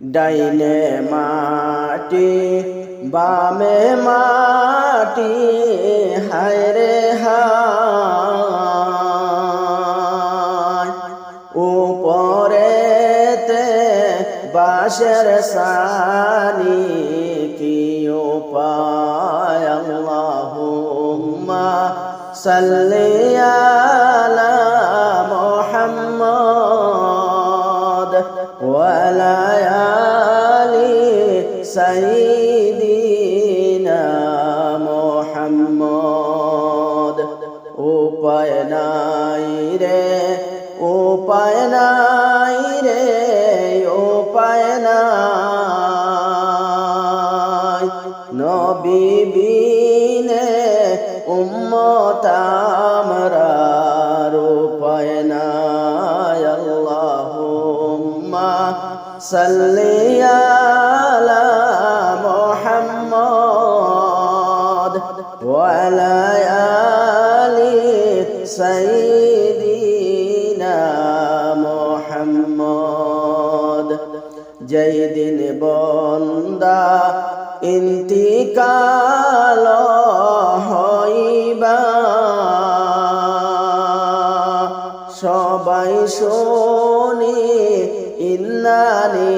ডাইনে মাটি বামে মাটি হায় রে হায়। উপরেতে বাসের সানি কি উপায়? আল্লাহুম্মা সাল্লি সাইয়্যিদিনা মুহাম্মদ। রে উপায় রে উপায় নাই। নবী বিনে উম্মত আমরার উপায় নাই। ওয়ালা আলি সাইয়্যিদিনা যেই দিন বন্দা ইন্তিকাল হইবা সবাই শোনে ইন্নালিল্লাহি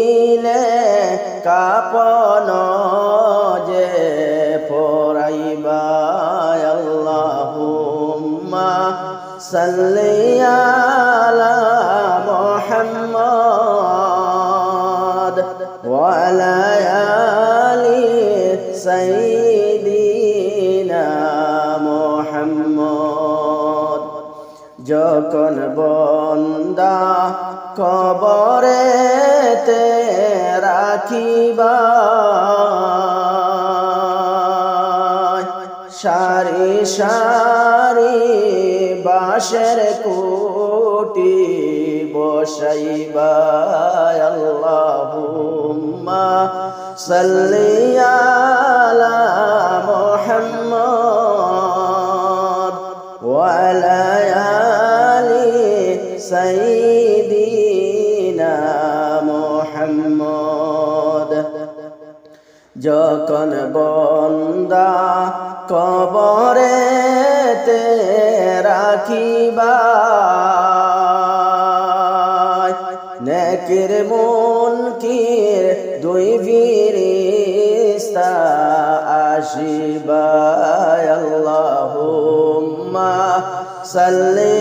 কাপন যে পরাইবা আল্লাহুম্মা সাল্লি আলা মুহাম্মদ ওয়ালা আলি সাইয়্যিদিনা মুহাম্মদ। যখন বন্দা কবরেতে রাখিবা। সারি সারি বাসের কোটি বসাইবা। আল্লাহুম্মা সাল্লি আলা যখন বন্দা কবরেতে রাখিবা নেকের মন কির দুই ফিরিস্তা আসিবা আল্লাহুম্মা সাল্লি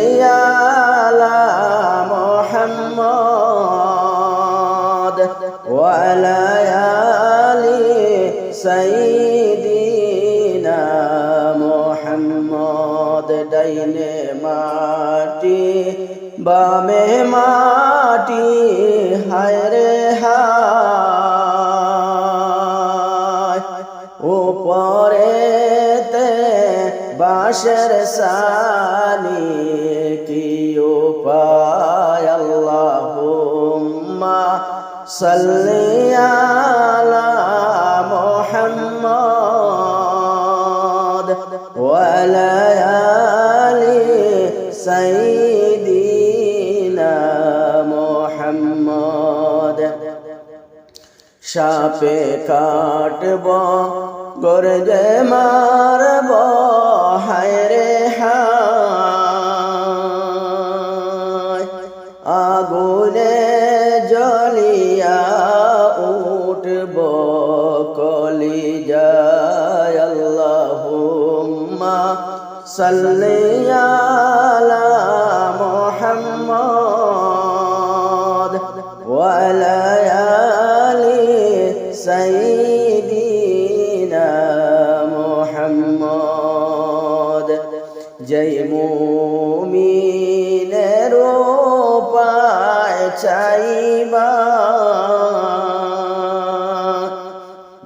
ডাইনে মাটি বামে মাটি হায় রে হায়। উপরেতে বাসের সানি কি উপায়? আল্লাহুম্মা সাল্লি সাইয়্যিদিনা মুহাম্মদ। সাপে কাটব, গরজে মারব হায় রে হায়। আগুনে জলিয়া উঠব কলি যায় আল্লাহুম্মা সাল্লি মুমিনের পায় চাইবা।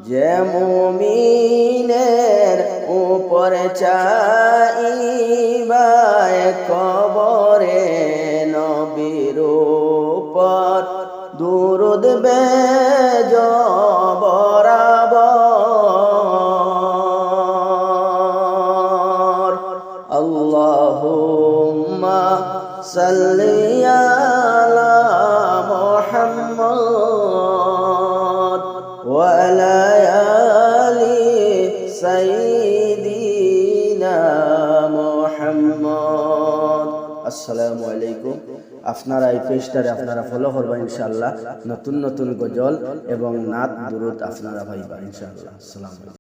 যে মুমিনের উপরে চাইবায় কবরে নবীর উপর দুরুদ বেজ আসসালামু আলাইকুম। আপনারা এই পেজটারে আপনারা ফলো করবেন ইনশাআল্লাহ। নতুন নতুন গজল এবং নাত দুরুদ আপনারা পাইবেন ইনশাআল্লাহ। আসসালামু